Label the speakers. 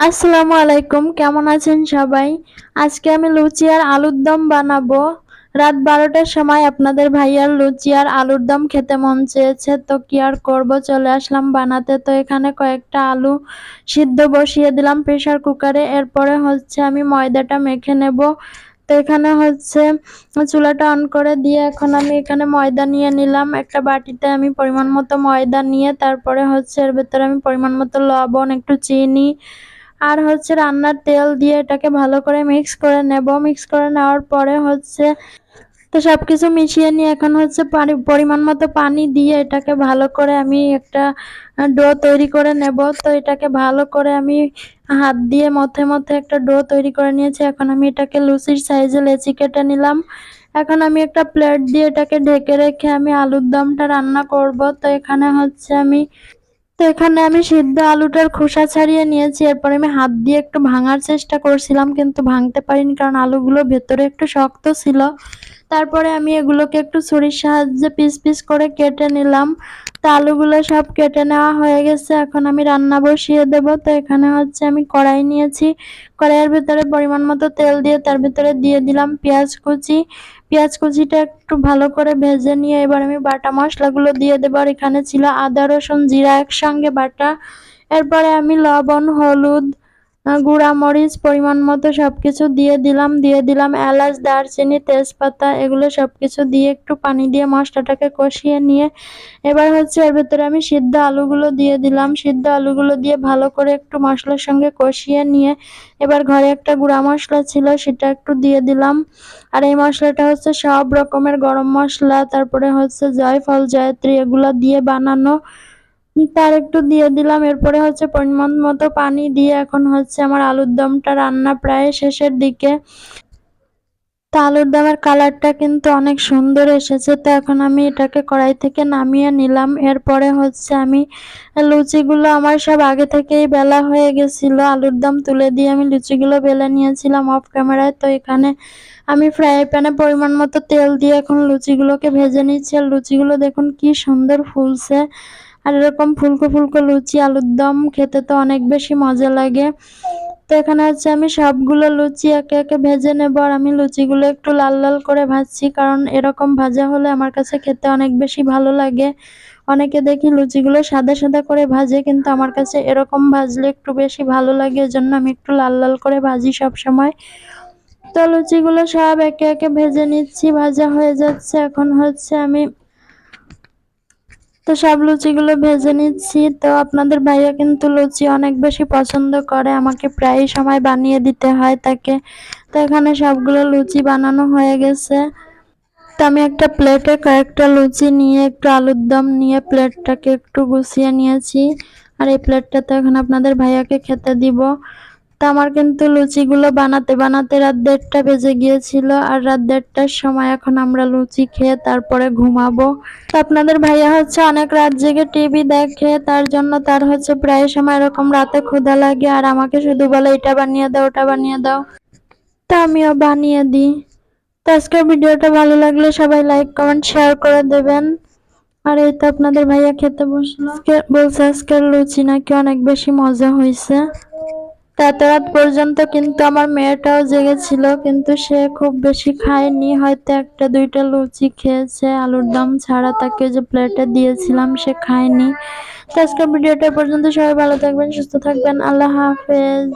Speaker 1: আসসালামু আলাইকুম, কেমন আছেন সবাই? আজকে আমি লুচি আর আলুর দম বানাবো। রাত বারোটার সময় আপনাদের ভাইয়ার লুচি আর আলুর দম খেতে মন চেয়েছে, তো কি আর করব? চলে আসলাম বানাতে। তো এখানে কয়েকটা আলু সিদ্ধ বসিয়ে দিলাম প্রেশার কুকারে। এরপরে হচ্ছে আমি ময়দাটা মেখে নেব। তো এখানে হচ্ছে চুলাটা অন করে দিয়ে এখন আমি এখানে ময়দা নিয়ে নিলাম। একটা বাটিতে আমি পরিমাণ মতো ময়দা নিয়ে, তারপরে হচ্ছে এর ভেতরে আমি পরিমাণ মতো লবণ, একটু চিনি আর হচ্ছে রান্নার তেল দিয়ে এটাকে ভালো করে মিক্স করে নেব। মিক্স করে নেওয়ার পরে হচ্ছে তো সব কিছু মিশিয়ে নিয়ে এখন হচ্ছে পানি, পরিমাণ মতো পানি দিয়ে এটাকে ভালো করে আমি একটা ডো তৈরি করে নেব। তো এটাকে ভালো করে আমি হাত দিয়ে মধ্যে মধ্যে একটা ডো তৈরি করে নিয়েছি। এখন আমি এটাকে লুচির সাইজে লেচি কেটে নিলাম। এখন আমি একটা প্লেট দিয়ে এটাকে ঢেকে রেখে আমি আলুর দমটা রান্না করব। তো এখানে হচ্ছে আমি তো এখানে আমি সিদ্ধ আলুটার খোসা ছাড়িয়ে নিয়েছি। এরপর আমি হাত দিয়ে একটু ভাঙার চেষ্টা করছিলাম, কিন্তু ভাঙতে পারিনি, কারণ আলুগুলো ভেতরে একটু শক্ত ছিল। তারপরে আমি এগুলোকে একটু ছুরির সাহায্যে পিস পিস করে কেটে নিলাম। তো আলুগুলো সব কেটে নেওয়া হয়ে গেছে, এখন আমি রান্না বসিয়ে দেব। তো এখানে হচ্ছে আমি কড়াই নিয়েছি। কড়াইয়ের ভিতরে পরিমাণ মতো তেল দিয়ে তার ভিতরে দিয়ে দিলাম পেঁয়াজ কুচি। পেঁয়াজ কুচিটা একটু ভালো করে ভেজে নিয়ে এবার আমি বাটা মশলাগুলো দিয়ে দেবো। আর এখানে ছিল আদা, রসুন, জিরা একসঙ্গে বাটা। এরপরে আমি লবণ, হলুদ গুঁড়া মরিচ পরিমাণ মতো সব কিছু দিয়ে দিলাম দিয়ে দিলাম এলাচ, দারচিনি, তেজপাতা, এগুলো সব কিছু দিয়ে একটু পানি দিয়ে মশলাটাকে কষিয়ে নিয়ে এবার হচ্ছে এর ভেতরে আমি সিদ্ধ আলুগুলো দিয়ে দিলাম। সিদ্ধ আলুগুলো দিয়ে ভালো করে একটু মশলার সঙ্গে কষিয়ে নিয়ে এবার ঘরে একটা গুঁড়া মশলা ছিল, সেটা একটু দিয়ে দিলাম। আর এই মশলাটা হচ্ছে সব রকমের গরম মশলা, তারপরে হচ্ছে জয়ফল, জয়ত্রী, এগুলো দিয়ে বানানো তার একটু দিয়ে দিলাম, এরপরে হচ্ছে পরিমাণ মতো পানি দিয়ে এখন হচ্ছে আমার আলুর দমটা রান্না প্রায় শেষের দিকে। তো আলুর দমের কালারটা কিন্তু অনেক সুন্দর এসেছে, তো এখন আমি এটাকে কড়াই থেকে নামিয়ে নিলাম। এরপরে হচ্ছে আমি লুচিগুলো আমার সব আগে থেকেই বেলা হয়ে গেছিল, আলুর দম তুলে দিয়ে আমি লুচিগুলো বেলে নিয়েছিলাম অফ ক্যামেরায়। তো এখানে আমি ফ্রাই প্যানে পরিমাণ মতো তেল দিয়ে এখন লুচিগুলোকে ভেজে নিচ্ছি। আর লুচিগুলো দেখুন কি সুন্দর ফুলছে। আর এরকম ফুলকো ফুলকো লুচি, আলুর দম খেতে তো অনেক বেশি মজা লাগে। তো এখানে হচ্ছে আমি সবগুলো লুচি একে একে ভেজে নেব আর আমি লুচিগুলো একটু লাল লাল করে ভাজছি কারণ এরকম ভাজা হলে আমার কাছে খেতে অনেক বেশি ভালো লাগে। অনেকে দেখি লুচিগুলো সাদা সাদা করে ভাজে কিন্তু আমার কাছে এরকম ভাজলে একটু বেশি ভালো লাগে, এজন্য আমি একটু লাল লাল করে ভাজি সব সময় তো লুচিগুলো সব একে একে ভেজে নিচ্ছি, ভাজা হয়ে যাচ্ছে। এখন হচ্ছে আমি তো সব লুচিগুলো ভেজে নিচ্ছি। তো আপনাদের ভাইয়া কিন্তু লুচি অনেক বেশি পছন্দ করে। আমাকে প্রায় সময় বানিয়ে দিতে হয় তাকে। তো এখানে সবগুলো লুচি বানানো হয়ে গেছে। তো আমি একটা প্লেটে কয়েকটা লুচি নিয়ে, একটু আলুর দম নিয়ে প্লেটটাকে একটু গুছিয়ে নিয়েছি। আর এই প্লেটটা তো এখন আপনাদের ভাইয়াকে খেতে দিব। তো আমার কিন্তু লুচিগুলো বানাতে বানাতে রাত দেড়টা বেজে গিয়েছিল, আর রাত দেড়টার সময় এখন আমরা লুচি খেয়ে তারপরে ঘুমাবো। আপনাদের ভাইয়া হচ্ছে অনেক রাত জেগে টিভি দেখে, তার জন্য তার হচ্ছে প্রায় সময় এরকম রাতে ক্ষুধা লাগে, আর আমাকে শুধু বলে এটা বানিয়ে দাও, ওটা বানিয়ে দাও। তা আমিও বানিয়ে দিই। তো আজকের ভিডিওটা ভালো লাগলে সবাই লাইক, কমেন্ট, শেয়ার করে দেবেন। আর এই তো আপনাদের ভাইয়া খেতে বসল। বলছে আজকের লুচি নাকি অনেক বেশি মজা হয়েছে রাত পর্যন্ত কিন্তু আমার মেয়েটাও জেগেছিল, কিন্তু সে খুব বেশি খায়নি। হয়তো একটা, দুইটা লুচি খেয়েছে, আলুর দম ছাড়া তাকে যে প্লেটে দিয়েছিলাম, সে খায়নি। তো আজকের ভিডিওটা পর্যন্ত। সবাই ভালো থাকবেন, সুস্থ থাকবেন। আল্লাহ হাফেজ।